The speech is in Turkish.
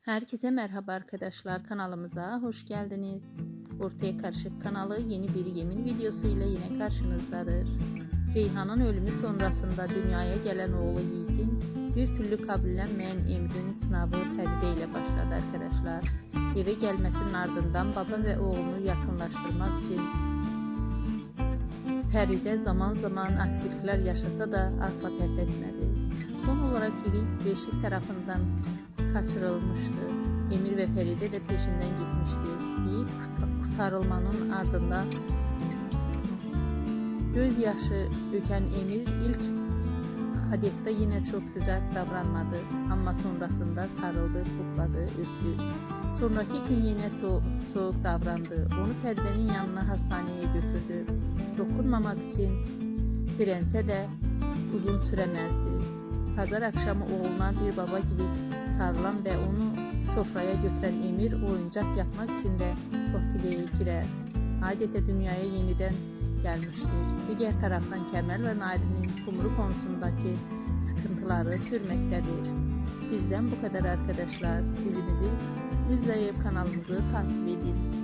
Herkese merhaba arkadaşlar kanalımıza hoş geldiniz. Ortaya Karışık kanalı yeni bir yemin videosuyla yine karşınızdadır. Reyhan'ın ölümü sonrasında dünyaya gelen oğlu Yiğit'in bir türlü kabullenmeyen Emre'nin sınavı Feride ile başladı arkadaşlar. Eve gelmesinin ardından baba ve oğlunu yakınlaştırmak için Feride zaman zaman aksilikler yaşasa da asla pes etmedi. Son olarak Yiğit Reşit tarafından kaçırılmıştı. Emir ve Feride de peşinden gitmişti. Kurt- kurtarılmanın ardından gözyaşı döken Emir ilk adeta yine çok sıcak davranmadı ama sonrasında sarıldı, kokladı, öptü. Sonraki gün yine so- soğuk davrandı. Onu Feride'nin yanına hastaneye götürdü. Dokunmamak için dirense de uzun süremezdi. Pazar akşamı oğluna bir baba gibi sarılan ve onu sofraya götüren Emir oyuncak yapmak için de Kohtibe'ye girer. Adeta dünyaya yeniden gelmiştir. Diğer taraftan Kemal ve Nari'nin kumru konusundaki sıkıntıları sürmektedir. Bizden bu kadar arkadaşlar. Dizimizi izleyip kanalımızı takip edin.